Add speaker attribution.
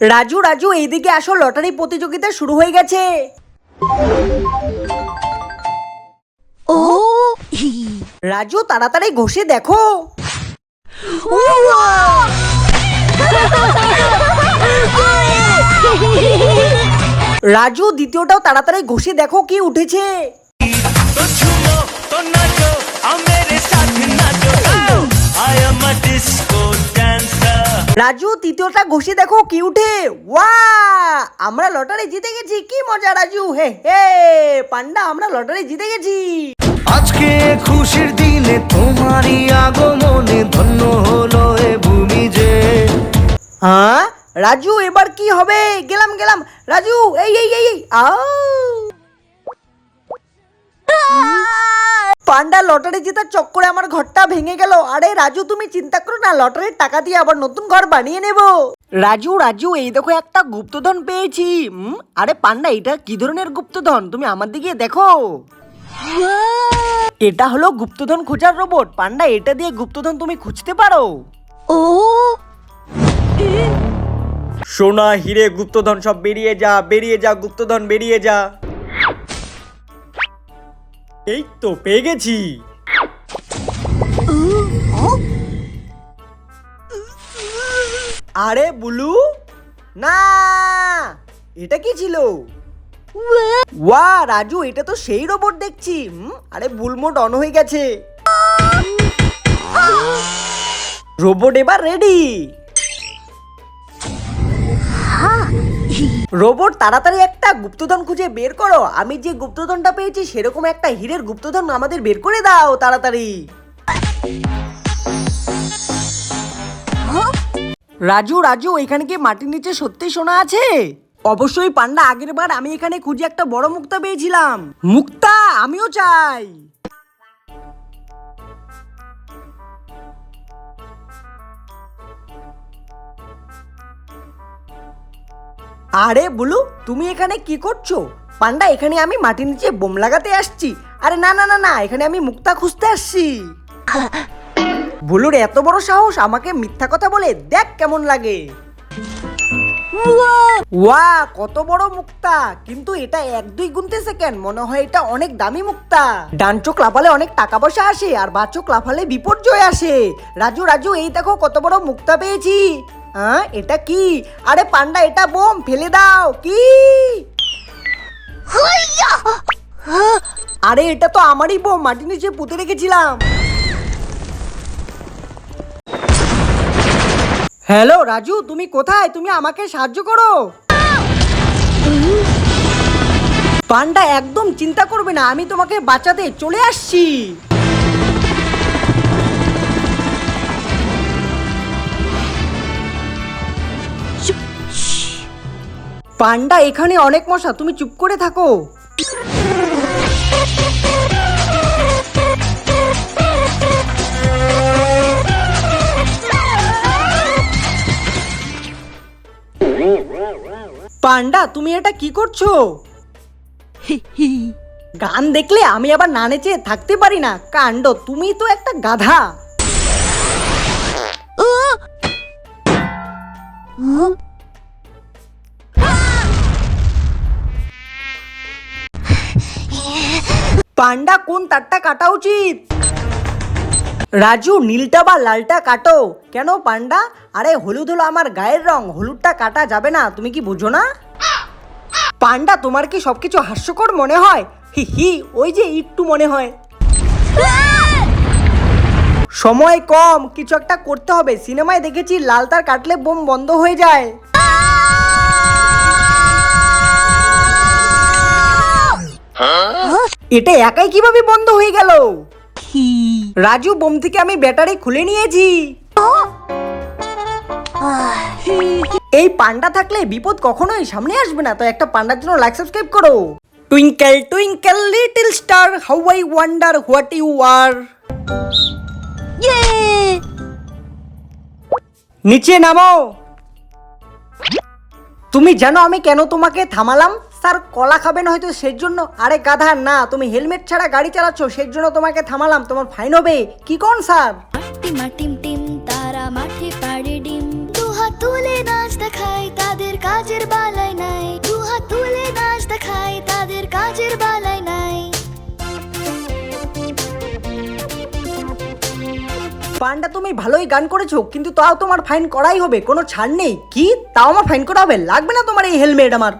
Speaker 1: রাজু রাজু এইদিকে আসো লটারি প্রতিযোগিতা শুরু হয়ে গেছে।
Speaker 2: ও।
Speaker 1: রাজু তাড়াতাড়ি ঘষে দেখো। রাজু দ্বিতীয়টাও তাড়াতাড়ি ঘষে দেখো কি উঠেছে। রাজু তৃতীয়টা ঘষে দেখো কি উঠে। ওয়া আমরা লটারি জিতে গেছি। কি মজা রাজু হে হে। পান্ডা আমরা লটারি জিতে গেছি।
Speaker 3: আজকে খুশির দিনে তোমারই আগমনে ধন্য হলো এ ভূমি যে।
Speaker 1: হ্যাঁ রাজু এবার কি হবে? গেলাম গেলাম। রাজু এই এই এই আ পান্ডা লটারি জেতার চক্করে আমার ঘরটা ভেঙে গেল। আরে রাজু তুমি চিন্তা করো না লটারির টাকা দিয়ে আবার নতুন ঘর বানিয়ে নেব। রাজু রাজু এই দেখো একটা গুপ্তধন পেয়েছি। আরে পান্ডা এটা কি ধরনের গুপ্তধন? তুমি আমার দিকে দেখো। এটা হলো গুপ্তধন খোঁজার রোবট পান্ডা এটা দিয়ে গুপ্তধন তুমি খুঁজতে পারো।
Speaker 2: ও!
Speaker 1: সোনা হিরে গুপ্তধন সব বেরিয়ে যা বেরিয়ে যা গুপ্তধন বেরিয়ে যা। এই তো পেয়ে গেছি। আরে বুলু, না, এটা কি ছিল? ওয়া রাজু, এটা তো সেই রোবট দেখছি। আরে বুলমোট অন হয়ে গেছে। রোবট এবার রেডি রোবট, তাড়াতাড়ি একটা গুপ্তধন খুঁজে বের করো। আমি যে গুপ্তধনটা পেয়েছি, সেরকম একটা হীরের গুপ্তধন আমাদের বের করে দাও, তাড়াতাড়ি। রাজু রাজু, এখানে কি মাটির নিচে সত্যি সোনা আছে? অবশ্যই পান্ডা, আগের বার আমি এখানে খুঁজে একটা বড় মুক্তা পেয়েছিলাম। মুক্তা, আমিও চাই। আরে বুলু, তুমি এখানে কি করছ? পান্ডা, এখানে আমি মাটির নিচে বোম লাগাতে আসছি। আরে না না না না, এখানে আমি মুক্তা খুঁজতে আসছি। বুলুর এত বড় সাহস আমাকে মিথ্যা কথা বলে দেখ কেমন লাগে। ওয়া, কত বড় মুক্তা। কিন্তু এটা এক দুই গুনতে সেকেন্ড মনে হয় এটা অনেক দামি মুক্তা। ডান চোখ লাফালে অনেক টাকা পয়সা আসে, আর বা চোখ লাফালে বিপর্যয় আসে। রাজু রাজু, এই দেখো কত বড় মুক্তা পেয়েছি। হ্যাঁ এটা কি? আরে পান্ডা এটা বোম ফেলে দাও কি? আরে এটা তো আমারই বোম মাটির নিচে পুঁতে রেখেছিলাম। হ্যালো রাজু তুমি কোথায়? তুমি আমাকে সাহায্য করো। পান্ডা একদম চিন্তা করবে না আমি তোমাকে বাঁচাতে চলে আসছি। পান্ডা, এখানে অনেক মশা। তুমি চুপ করে থাকো। পান্ডা, তুমি এটা কি করছ? গান দেখলে আমি আবার না নেচে থাকতে পারি না। কাণ্ড, তুমি তো একটা গাধা। পান্ডা কোন তারটা কাটা উচিত? রাজু, নীলটা বা লালটা কাটো। কেন পান্ডা? আরে, হলুদ হলো আমার গায়ের রং, হলুদটা কাটা যাবে না, তুমি কি বুঝো না? পান্ডা, তোমার কি সবকিছু হাস্যকর মনে হয়? হি হি, ওই যে একটু মনে হয়। সময় কম, কিছু একটা করতে হবে। সিনেমায় দেখেছি, লাল তার কাটলে বোম বন্ধ হয়ে যায়। এটা একাই কীভাবে বন্ধ হয়ে গেল? রাজু বোম থেকে আমি ব্যাটারি খুলে নিয়েছি। এই পান্ডা থাকলে বিপদ কখনোই সামনে আসবে না তো একটা পান্ডার জন্য লাইক সাবস্ক্রাইব করো। Twinkle twinkle little star how I wonder what you are
Speaker 2: 예!
Speaker 1: নিচে নামো। তুমি জানো আমি কেন তোমাকে থামালাম? স্যার কলা খাবে না হয়তো সেই জন্য আরে গাধা না তুমি হেলমেট ছাড়া গাড়ি চালাচ্ছ সেই জন্য তোমাকে থামালাম তোমার ফাইন হবে। কি কোন স্যার?
Speaker 4: টিমা টিম টিম তারা মাঠে পাড়ে ডিম। দুহাত তুলে নাচ দেখায় তাদের
Speaker 2: কাজের বালাই নাই। দু হাত তুলে নাচ দেখায় তাদের কাজের বালাই নাই।
Speaker 1: পান্ডা তুমি ভালোই গান করেছ কিন্তু তাও তোমার ফাইন করাই হবে কোনো ছাড় নেই। কি? তাও আমার ফাইন করা হবে লাগবে না তোমার এই হেলমেট আমার?